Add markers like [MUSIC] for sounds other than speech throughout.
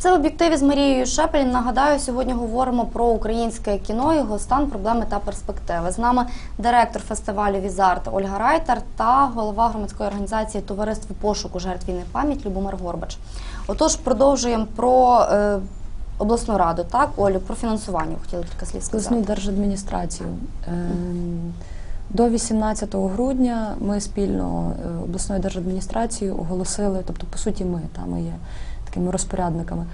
Це в об'єктиві з Марією Шепелін. Нагадаю, сьогодні говоримо про українське кіно, його стан, проблеми та перспективи. З нами директор фестивалю Візарт Ольга Райтер та голова громадської організації Товариство пошуку жертв війни пам'ять Любомир Горбач. Отож, продовжуємо про е, обласну раду. Так, Олю, про фінансування хотіли кілька слів сказати. Обласну держадміністрацію. Ем, До 18 грудня ми спільно е, обласною держадміністрацією оголосили, тобто, по суті, ми там ми є такими розпорядниками,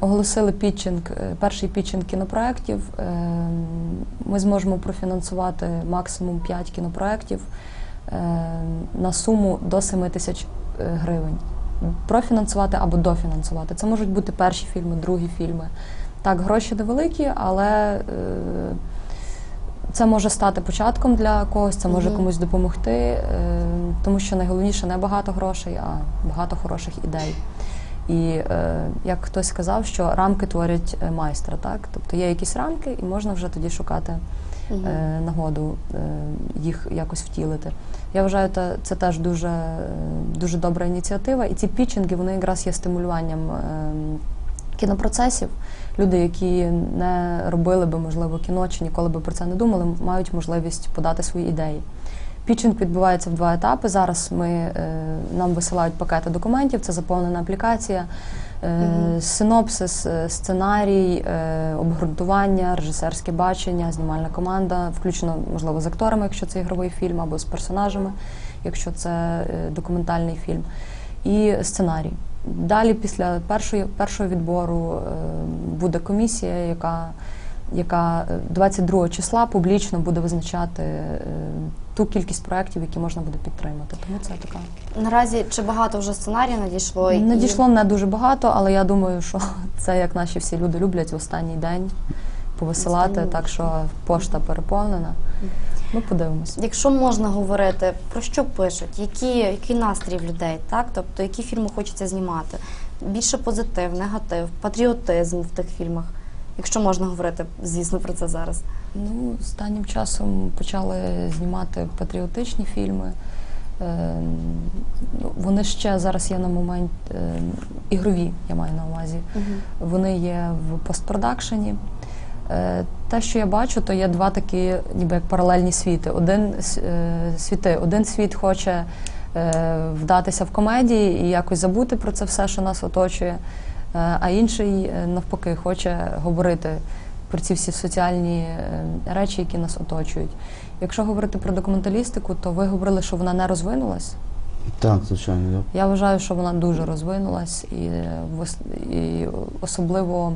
оголосили пітчинг, е, перший пітчинг кінопроєктів. Ем, Ми зможемо профінансувати максимум 5 кінопроєктів на суму до 7 тисяч е, гривень. Профінансувати або дофінансувати. Це можуть бути перші фільми, другі фільми. Так, гроші невеликі, але е, це може стати початком для когось, це може комусь допомогти, е, тому що найголовніше не багато грошей, а багато хороших ідей. І е, як хтось сказав, що рамки творять е, майстра, так? Тобто є якісь рамки, і можна вже тоді шукати е, нагоду їх якось втілити. Я вважаю, це, теж дуже, дуже добра ініціатива. І ці пітчинги вони якраз є стимулюванням е, кінопроцесів. Люди, які не робили би, можливо, кіно чи ніколи би про це не думали, мають можливість подати свої ідеї. Пітчинг відбувається в два етапи. Зараз ми, е, нам висилають пакети документів, це заповнена аплікація, е, Мгм. синопсис, е, сценарій, е, обґрунтування, режисерське бачення, знімальна команда, включно, можливо, з акторами, якщо це ігровий фільм, або з персонажами, якщо це е, документальний фільм, і сценарій. Далі, після першої, першого відбору, е, буде комісія, яка, яка е, 22 числа публічно буде визначати е, ту кількість проєктів, які можна буде підтримати. Тому це така Наразі чи багато вже сценаріїв надійшло? І- надійшло не дуже багато, але я думаю, що [LAUGHS] це як наші всі люди люблять в останній день повисилати, Останній так що пошта переповнена. Ми подивимося. Якщо можна говорити, про що пишуть, які, який настрій в людей, так? Тобто, які фільми хочеться знімати? Більше позитив, негатив, патріотизм в тих фільмах. Якщо можна говорити, звісно, про це зараз. Ну, останнім часом почали знімати патріотичні фільми. Е, ну, Вони ще зараз є на момент е, ігрові, я маю на увазі. Вони є в постпродакшені. Е, Те, що я бачу, то є два такі, ніби як паралельні світи. Один е, світи, один світ хоче е, вдатися в комедії і якось забути про це все, що нас оточує, а інший навпаки хоче говорити про ці всі соціальні речі, які нас оточують. Якщо говорити про документалістику, то ви говорили, що вона не розвинулась. Так, звичайно. Я вважаю, що вона дуже розвинулась, і, і особливо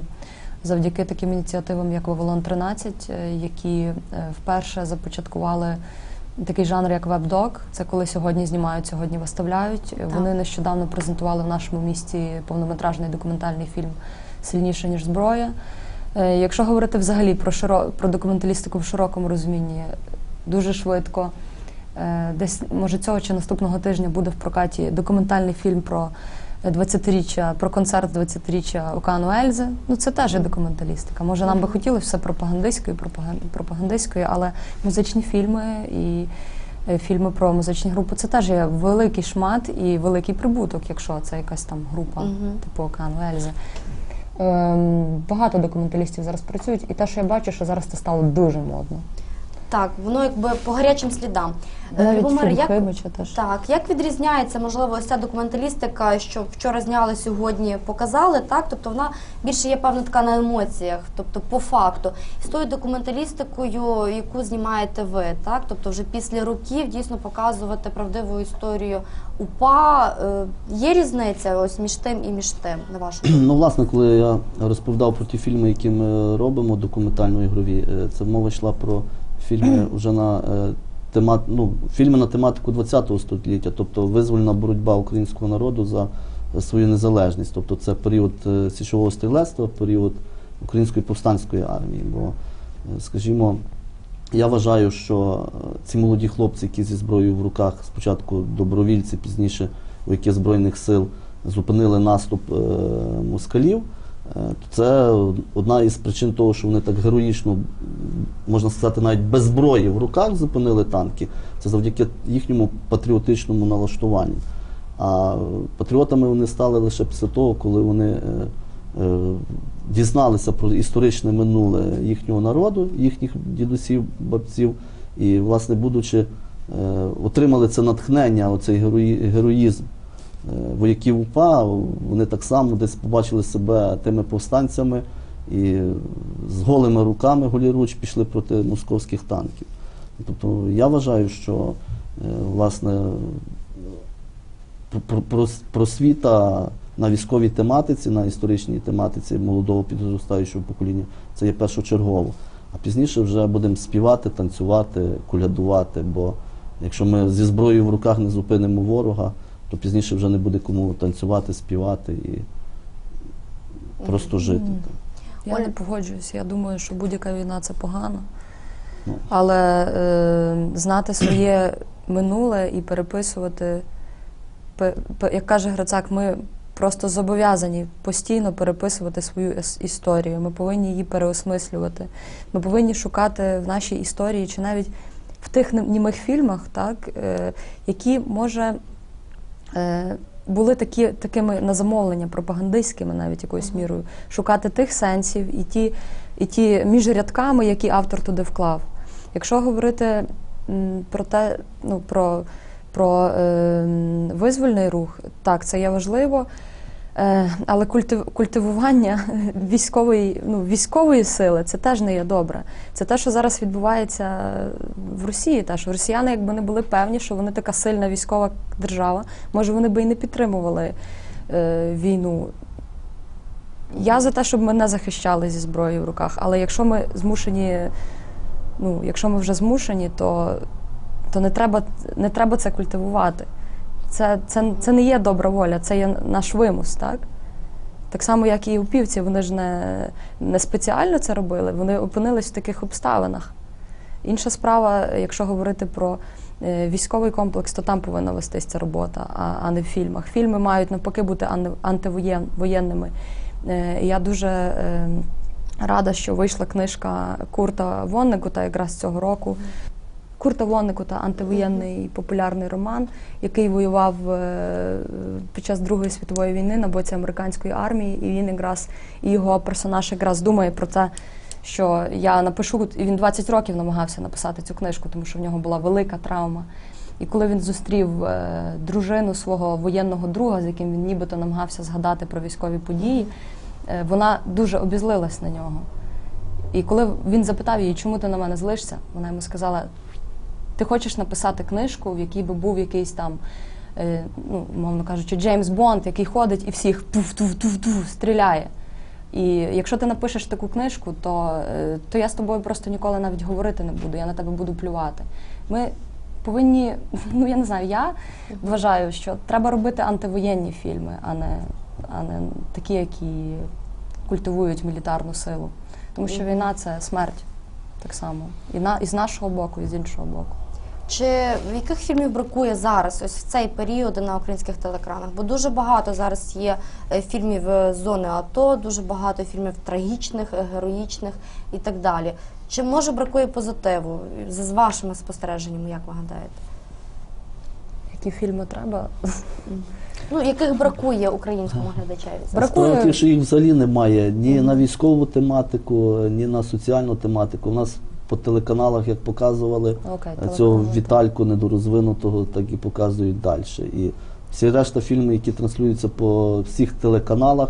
завдяки таким ініціативам, як Вавилон 13, е, які е, вперше започаткували такий жанр, як веб-док. Це коли сьогодні знімають, сьогодні виставляють. Е, Вони нещодавно презентували в нашому місті повнометражний документальний фільм Сильніше ніж зброя. Е, Якщо говорити взагалі про широ... про документалістику в широкому розумінні, дуже швидко. Десь може цього чи наступного тижня буде в прокаті документальний фільм про 20-річчя, про концерт 20-річчя Океану Ельзи. Ну це теж є документалістика. Може, нам би хотілося все пропагандистської, пропаган- пропагандистської, але музичні фільми і е, фільми про музичні групи це теж є великий шмат і великий прибуток, якщо це якась там група, типу Океану Ельзи. Ем, багато документалістів зараз працюють, і те, що я бачу, що зараз це стало дуже модно. Так, воно якби по гарячим слідам. Е, Любомир, як, Хибича теж. так, як відрізняється, можливо, ось ця документалістика, що вчора зняли, сьогодні показали, так? Тобто вона більше є певна така на емоціях, тобто по факту. І з тою документалістикою, яку знімаєте ви, так? Тобто вже після років дійсно показувати правдиву історію УПА. Е, Є різниця ось між тим і між тим, на вашу думку? [CLEARS THROAT] Ну, власне, коли я розповідав про ті фільми, які ми робимо, документально-ігрові, е, це мова йшла про фільми [CLEARS THROAT] вже на е, тема, ну, фільми на тематику ХХ століття, тобто визвольна боротьба українського народу за свою незалежність. Тобто це період е, січового стрілецтва, період української повстанської армії. Бо, е, скажімо, я вважаю, що ці молоді хлопці, які зі зброєю в руках, спочатку добровільці, пізніше вояки Збройних сил, зупинили наступ москалів, Це одна із причин того, що вони так героїчно, можна сказати, навіть без зброї в руках зупинили танки. Це завдяки їхньому патріотичному налаштуванню. А патріотами вони стали лише після того, коли вони е, е, дізналися про історичне минуле їхнього народу, їхніх дідусів, бабців, і, власне, будучи, е, отримали це натхнення, оцей герої, героїзм вояків УПА, вони так само десь побачили себе тими повстанцями і з голими руками голіруч пішли проти московських танків. Тобто я вважаю, що е, власне про- про- просвіта на військовій тематиці, на історичній тематиці молодого підростаючого покоління це є першочергово. А пізніше вже будемо співати, танцювати, колядувати. Бо якщо ми зі зброєю в руках не зупинимо ворога, то пізніше вже не буде кому танцювати, співати і просто жити. Я не погоджуюся. Я думаю, що будь-яка війна це погано. Ну. Але е, знати своє минуле і переписувати, пе- пе- як каже Грицак, ми просто зобов'язані постійно переписувати свою історію. Ми повинні її переосмислювати. Ми повинні шукати в нашій історії чи навіть в тих нем- німих фільмах, так, е, які може. Е, були такі, такими на замовлення пропагандистськими навіть якоюсь мірою, шукати тих сенсів і ті, і ті між рядками, які автор туди вклав. Якщо говорити про те, ну про, про е, визвольний рух, так, це є важливо. Е, але культивування [LAUGHS] військової, ну, військової сили це теж не є добре. Це те, що зараз відбувається в Росії. Те, що росіяни, якби не були певні, що вони така сильна військова держава, може вони би і не підтримували е, війну. Я за те, щоб ми не захищали зі зброєю в руках. Але якщо ми змушені, ну, якщо ми вже змушені, то, то не, треба, не треба це культивувати. Це, це, це не є добра воля, це є наш вимус, так? Так само, як і упівці, вони ж не, не спеціально це робили, вони опинились в таких обставинах. Інша справа, якщо говорити про е, військовий комплекс, то там повинна вестись ця робота, а, не в фільмах. Фільми мають навпаки бути ан- антивоєнними. Е, Я дуже е, рада, що вийшла книжка Курта Воннекута якраз цього року. Курта Воннекута антивоєнний популярний роман, який воював е, під час Другої світової війни на боці американської армії, і він якраз і його персонаж якраз думає про те, що я напишу, і він 20 років намагався написати цю книжку, тому що в нього була велика травма. І коли він зустрів е, дружину свого воєнного друга, з яким він нібито намагався згадати про військові події, е, вона дуже обізлилась на нього. І коли він запитав її, чому ти на мене злишся, вона йому сказала: ти хочеш написати книжку, в якій би був якийсь там, е, ну, мовно кажучи, Джеймс Бонд, який ходить і всіх туф-туф-туф-туф стріляє. І якщо ти напишеш таку книжку, то, е, то я з тобою просто ніколи навіть говорити не буду, я на тебе буду плювати. Ми повинні, [LAUGHS] ну я не знаю, я вважаю, що треба робити антивоєнні фільми, а не, а не такі, які культивують мілітарну силу. Тому що війна це смерть так само. І, на, і з нашого боку, і з іншого боку. Чи в яких фільмів бракує зараз, ось в цей період на українських телекранах? Бо дуже багато зараз є е, фільмів е, з зони АТО, дуже багато фільмів трагічних, е, героїчних і так далі. Чи може бракує позитиву? З вашими спостереженнями, як ви гадаєте? Які фільми треба? Ну, яких бракує українському глядачеві? Бракує- Справа що їх взагалі немає ні на військову тематику, ні на соціальну тематику. У нас по телеканалах, як показували, Окей, цього телеканали. Вітальку недорозвинутого, так і показують далі. І всі решта фільми, які транслюються по всіх телеканалах,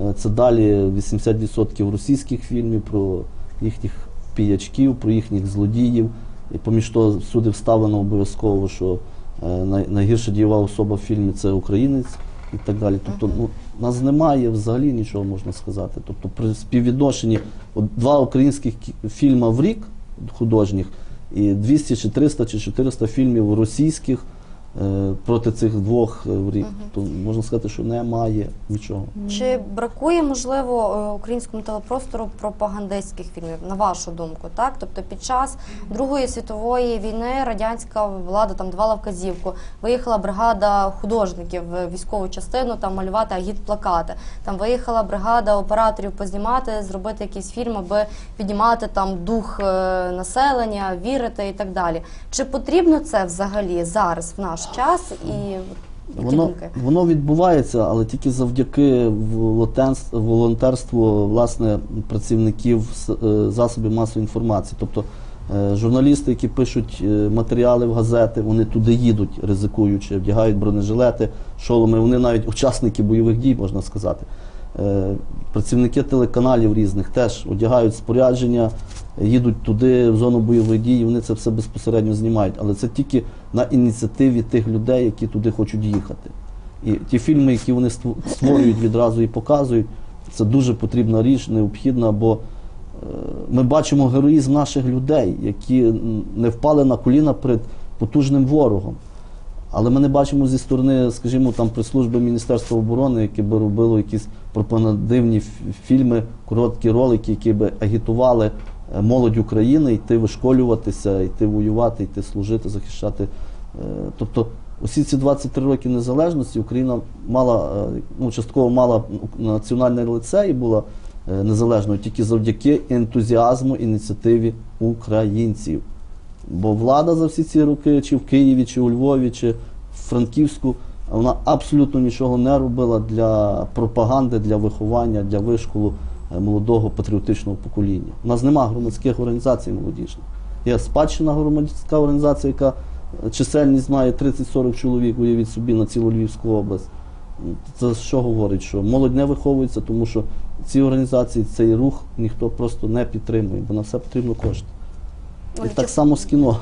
е, це далі 80% російських фільмів про їхніх піячків, про їхніх злодіїв. І поміж того всюди вставлено обов'язково, що е, найгірша дієва особа в фільмі це українець і так далі. Тобто, ну, нас немає взагалі нічого можна сказати. Тобто, при співвідношенні от два українських фільма в рік художніх. І 200 чи 300 чи 400 фільмів російських проти цих двох е, в рік. То можна сказати, що немає нічого. Чи бракує можливо е, українському телепростору пропагандистських фільмів, на вашу думку? Так, тобто під час Другої світової війни радянська влада там давала вказівку. Виїхала бригада художників в військову частину там малювати агітплакати. Там виїхала бригада операторів познімати, зробити якийсь фільм, аби піднімати там дух е, населення, вірити і так далі. Чи потрібно це взагалі зараз в наш час і які Воно, думки? воно відбувається, але тільки завдяки волонтерству власне працівників е, засобів масової інформації. Тобто е, журналісти, які пишуть е, матеріали в газети, вони туди їдуть, ризикуючи, вдягають бронежилети, шоломи. Вони навіть учасники бойових дій, можна сказати. Працівники телеканалів різних теж одягають спорядження, їдуть туди, в зону бойових дій, вони це все безпосередньо знімають. Але це тільки на ініціативі тих людей, які туди хочуть їхати. І ті фільми, які вони створюють відразу і показують, це дуже потрібна річ, необхідна, бо е, ми бачимо героїзм наших людей, які не впали на коліна перед потужним ворогом. Але ми не бачимо зі сторони, скажімо, там прес-служби Міністерства оборони, яке би робило якісь пропагандивні фільми, короткі ролики, які би агітували молодь України йти вишколюватися, йти воювати, йти служити, захищати. Е, Тобто, усі ці 23 роки незалежності Україна мала, е, ну, частково мала національне лице і була е, незалежною тільки завдяки ентузіазму, ініціативі українців. Бо влада за всі ці роки, чи в Києві, чи у Львові, чи в Франківську, вона абсолютно нічого не робила для пропаганди, для виховання, для вишколу е, молодого патріотичного покоління. У нас нема громадських організацій молодіжних. Є спадщина громадська організація, яка е, чисельність має 30-40 чоловік, уявіть собі, на цілу Львівську область. Це що говорить, що молодь не виховується, тому що ці організації, цей рух ніхто просто не підтримує, бо на все потрібно кошти. І так само з кіно.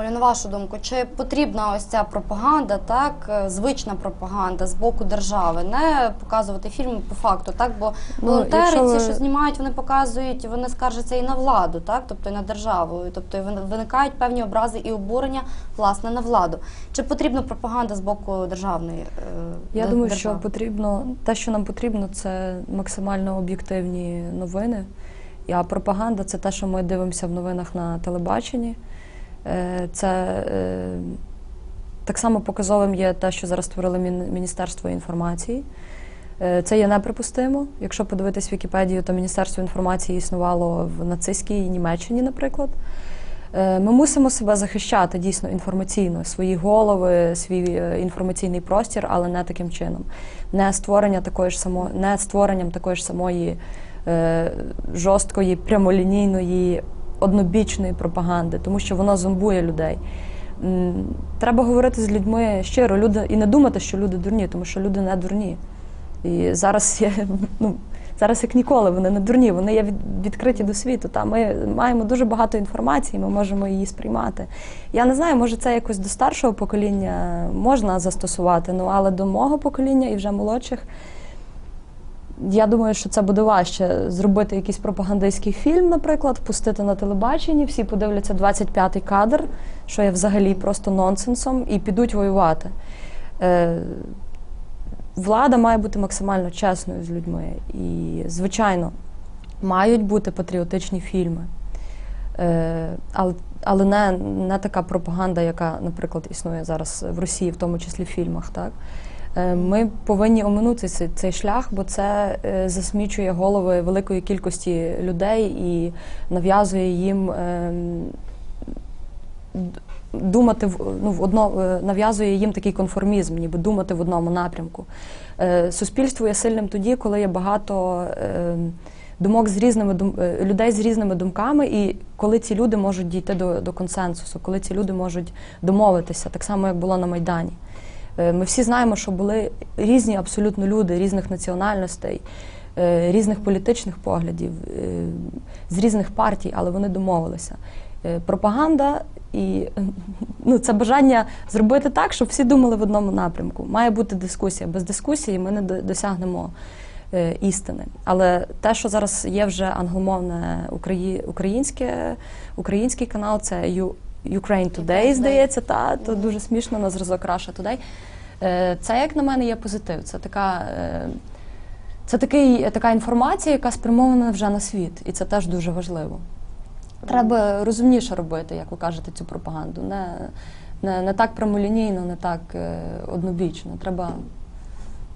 Оля, на вашу думку, чи потрібна ось ця пропаганда, так, е, звична пропаганда з боку держави, не показувати фільми по факту, так? Бо Ну, волонтери, ви- ці, що знімають, вони показують, вони скаржаться і на владу, так, тобто і на державу. Тобто виникають певні образи і обурення власне на владу. Чи потрібна пропаганда з боку державної? е, Я думаю, що потрібно те, що нам потрібно, це максимально об'єктивні новини. А пропаганда це те, що ми дивимося в новинах на телебаченні. Е, Це е, так само показовим є те, що зараз створили Міністерство інформації. Е, Це є неприпустимо. Якщо подивитись Вікіпедію, то Міністерство інформації існувало в нацистській Німеччині, наприклад. Ми мусимо себе захищати дійсно інформаційно, свої голови, свій інформаційний простір, але не таким чином. Не створення такої ж само, не створенням такої ж самої жорсткої, прямолінійної, однобічної пропаганди, тому що воно зомбує людей. Треба говорити з людьми щиро, люди і не думати, що люди дурні, тому що люди не дурні. І зараз є, [LAUGHS] ну, зараз як ніколи, вони не дурні, вони є від, відкриті до світу. Та ми маємо дуже багато інформації, ми можемо її сприймати. Я не знаю, може це якось до старшого покоління можна застосувати, ну але до мого покоління і вже молодших. Я думаю, що це буде важче зробити якийсь пропагандистський фільм, наприклад, пустити на телебаченні, всі подивляться 25-й кадр, що є взагалі просто нонсенсом, і підуть воювати. Е, влада має бути максимально чесною з людьми. І, звичайно, мають бути патріотичні фільми. Е, але але не, не така пропаганда, яка, наприклад, існує зараз в Росії, в тому числі в фільмах. Так? Е, Ми повинні оминути цей, шлях, бо це е, засмічує голови великої кількості людей і нав'язує їм ем, думати в ну, в одно е, нав'язує їм такий конформізм, ніби думати в одному напрямку. Е, Суспільство є сильним тоді, коли є багато е, думок з різними е, людей з різними думками, і коли ці люди можуть дійти до, до консенсусу, коли ці люди можуть домовитися, так само як було на Майдані. Е, Ми всі знаємо, що були різні абсолютно люди різних національностей, е, різних політичних поглядів, е, з різних партій, але вони домовилися. Пропаганда і ну, це бажання зробити так, щоб всі думали в одному напрямку. Має бути дискусія. Без дискусії ми не досягнемо істини. Але те, що зараз є вже англомовне Украї... українське, український канал, це Ukraine Today, здається, та то дуже смішно на зразок Russia Today. Е, Це, як на мене, є позитив. Це така. е, Це такий, така інформація, яка спрямована вже на світ, і це теж дуже важливо. Треба розумніше робити, як ви кажете, цю пропаганду. Не, не, не так прямолінійно, не так е, однобічно. Треба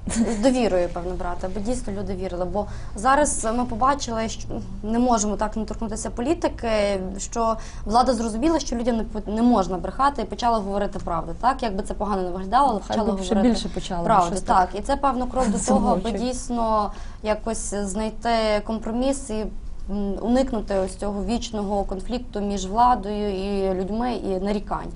з довірою, певно, брати, аби дійсно люди вірили. Бо зараз ми побачили, що не можемо так не торкнутися політики, що влада зрозуміла, що людям не, можна брехати і почала говорити правду. Так, якби це погано не виглядало, але почала би ще говорити більше почали. правду. Так, і це певно крок до того, аби дійсно якось знайти компроміс і. Уникнути ось цього вічного конфлікту між владою і людьми і нарікань.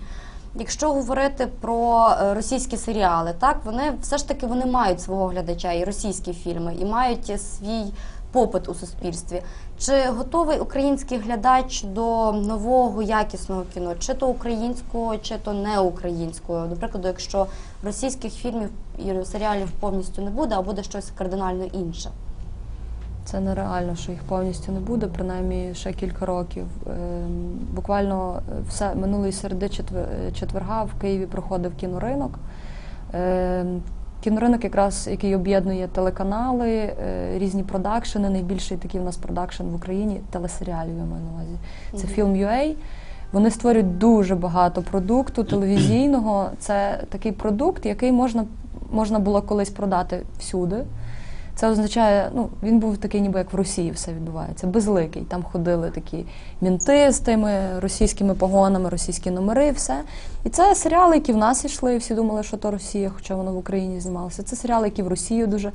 Якщо говорити про е, російські серіали, так вони все ж таки вони мають свого глядача і російські фільми, і мають свій попит у суспільстві. Чи готовий український глядач до нового якісного кіно, чи то українського, чи то не українського? До прикладу, якщо російських фільмів і серіалів повністю не буде, а буде щось кардинально інше. Це нереально, що їх повністю не буде, принаймні ще кілька років. Ем, Буквально е, все минулої середи четверга в Києві проходив кіноринок. Ем, Кіноринок, якраз який об'єднує телеканали, е, різні продакшени. Найбільший такий в нас продакшн в Україні телесеріалів, я маю на увазі. Це Мгм. Film.ua. Вони створюють дуже багато продукту [CLEARS THROAT] телевізійного. Це такий продукт, який можна, можна було колись продати всюди. Це означає, ну він був такий, ніби як в Росії все відбувається, безликий. Там ходили такі мінти з тими російськими погонами, російські номери, все. І це серіали, які в нас йшли. Всі думали, що то Росія, хоча воно в Україні знімалося. Це серіали, які в Росію дуже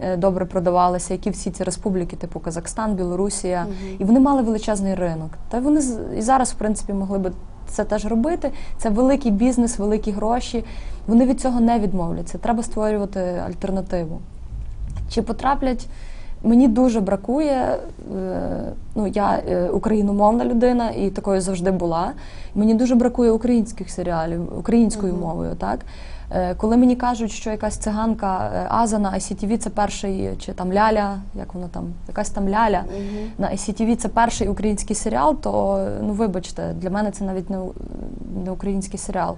е, добре продавалися, які всі ці республіки, типу Казахстан, Білорусія, Мгм. і вони мали величезний ринок. Та вони і зараз, в принципі, могли би це теж робити. Це великий бізнес, великі гроші. Вони від цього не відмовляться. Треба створювати альтернативу. Чи потраплять? Мені дуже бракує. е, Ну, я е, україномовна людина і такою завжди була. Мені дуже бракує українських серіалів українською Мгм. мовою. Так? Е, Коли мені кажуть, що якась циганка Аза на ICTV це перший, чи там Ляля, як воно там, якась там Ляля Мгм. на ICTV це перший український серіал, то ну вибачте, для мене це навіть не, не український серіал.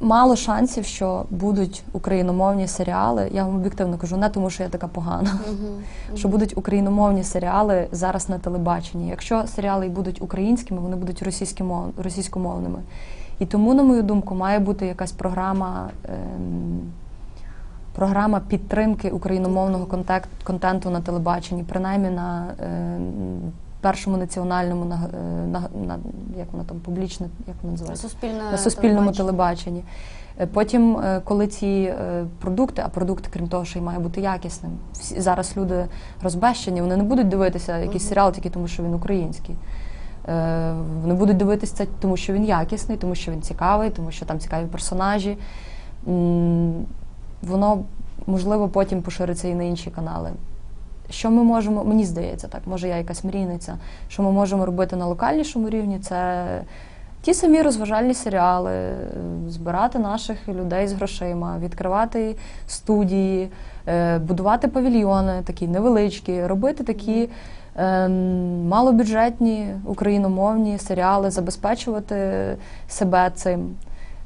Мало шансів, що будуть україномовні серіали. Я вам об'єктивно кажу, не тому, що я така погана. [LAUGHS] Що будуть україномовні серіали зараз на телебаченні. Якщо серіали і будуть українськими, вони будуть російськомов... російськомовними. І тому, на мою думку, має бути якась програма, ем, програма підтримки україномовного контенту на телебаченні, принаймні на ем, першому національному на, е, на, на як воно там публічне, як воно називається? Суспільне на суспільному телебачення. телебаченні. Е, Потім, е, коли ці продукти, а продукт, крім того, що й має бути якісним. Всі зараз люди розбещені, вони не будуть дивитися якийсь Мгм. серіал тільки тому, що він український. Вони будуть дивитися тому, що він якісний, тому що він цікавий, тому що там цікаві персонажі. Воно можливо потім пошириться і на інші канали. Що ми можемо, мені здається, так, може я якась мрійниця, що ми можемо робити на локальнішому рівні, це ті самі розважальні серіали, е, збирати наших людей з грошима, відкривати студії, е, будувати павільйони такі невеличкі, робити такі ем, малобюджетні україномовні серіали, забезпечувати себе цим.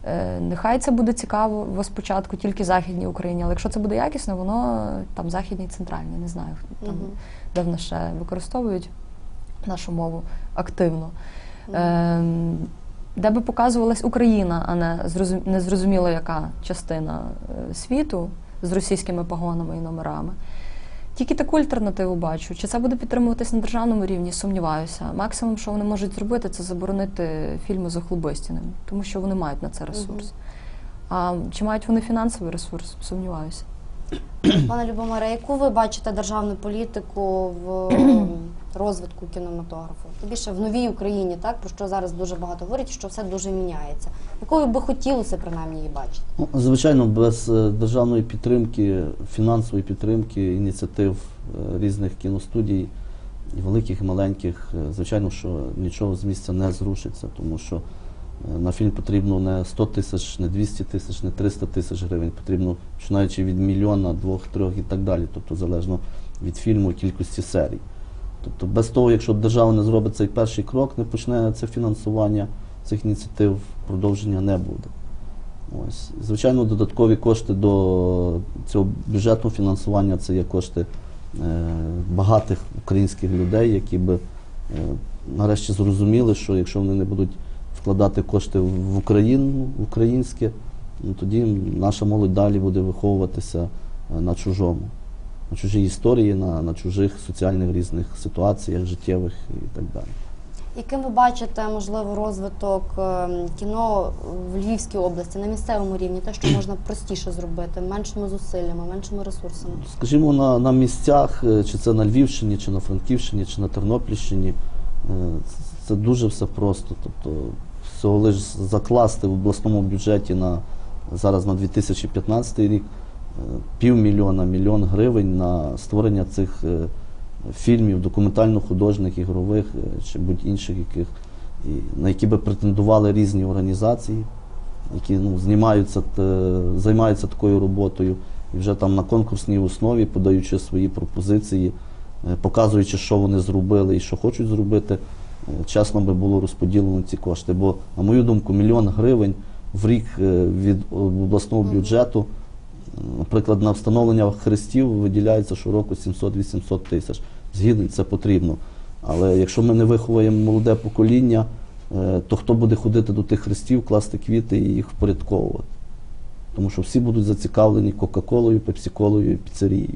Е, Нехай це буде цікаво спочатку тільки західній Україні, але якщо це буде якісно, воно там західній центральній, не знаю, там, Мгм. де в нас ще використовують нашу мову активно. Мгм. Ем, де би показувалась Україна, а не зрозум... незрозуміло яка частина е, світу з російськими погонами і номерами. Тільки таку альтернативу бачу. Чи це буде підтримуватись на державному рівні? Сумніваюся. Максимум, що вони можуть зробити, це заборонити фільми з Охлобистіним, тому що вони мають на це ресурс. А чи мають вони фінансовий ресурс? Сумніваюся. Пане Любомире, яку ви бачите державну політику в [CLEARS THROAT] розвитку кінематографу? Тим більше в новій Україні, так про що зараз дуже багато говорять, що все дуже міняється. Якою би хотілося принаймні її бачити? Ну, звичайно, без е, державної підтримки, фінансової підтримки, ініціатив е, різних кіностудій, великих і маленьких, е, звичайно, що нічого з місця не зрушиться, тому що на фільм потрібно не 100 тисяч, не 200 тисяч, не 300 тисяч гривень, потрібно починаючи від мільйона, двох, трьох і так далі, тобто залежно від фільму, кількості серій. Тобто без того, якщо держава не зробить цей перший крок, не почне це фінансування цих ініціатив, продовження не буде. Ось. Звичайно, додаткові кошти до цього бюджетного фінансування це є кошти е, багатих українських людей, які би е, нарешті зрозуміли, що якщо вони не будуть вкладати кошти в Україну, в українське, ну, тоді наша молодь далі буде виховуватися е, на чужому, на чужій історії, на, на чужих соціальних різних ситуаціях, життєвих і так далі. Яким ви бачите, можливо, розвиток е, кіно в Львівській області на місцевому рівні, те, що [CLEARS THROAT] можна простіше зробити, меншими зусиллями, меншими ресурсами? Скажімо, на, на місцях, е, чи це на Львівщині, чи на Франківщині, чи на Тернопільщині, е, це- дуже все просто. Тобто, всього лиш закласти в обласному бюджеті на зараз на 2015 рік півмільйона, мільйон гривень на створення цих е, фільмів, документально-художніх, ігрових е, чи будь-інших, яких, на які би претендували різні організації, які ну, знімаються, займаються такою роботою, і вже там на конкурсній основі, подаючи свої пропозиції, е, показуючи, що вони зробили і що хочуть зробити, е, чесно би було розподілено ці кошти. Бо, на мою думку, мільйон гривень в рік е, від обласного бюджету, е, наприклад, на встановлення хрестів виділяється щороку 700-800 тисяч. Згідно, це потрібно. Але якщо ми не виховуємо молоде покоління, е, то хто буде ходити до тих хрестів, класти квіти і їх впорядковувати? Тому що всі будуть зацікавлені Кока-Колою, Пепсі-Колою і піцерією.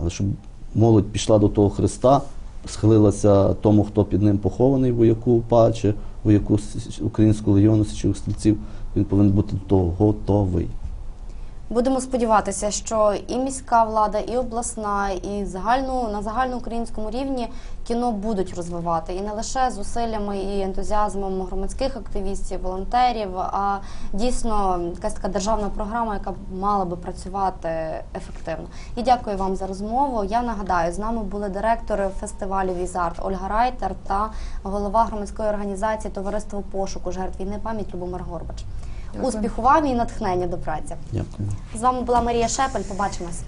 Але щоб молодь пішла до того Христа, схилилася тому, хто під ним похований, вояку УПА чи вояку Українського легіону січових стрільців, він повинен бути до того готовий. Будемо сподіватися, що і міська влада, і обласна, і загальну на загальноукраїнському рівні кіно будуть розвивати і не лише зусиллями і ентузіазмом громадських активістів, волонтерів, а дійсно якась така державна програма, яка мала би працювати ефективно. І дякую вам за розмову. Я нагадаю, з нами були директори фестивалю Візарт Ольга Райтер та голова громадської організації Товариство пошуку жертв війни пам'ять Любомир Горбач. Успіху вам і натхнення до праці. Дякую. З вами була Марія Шепель. Побачимось.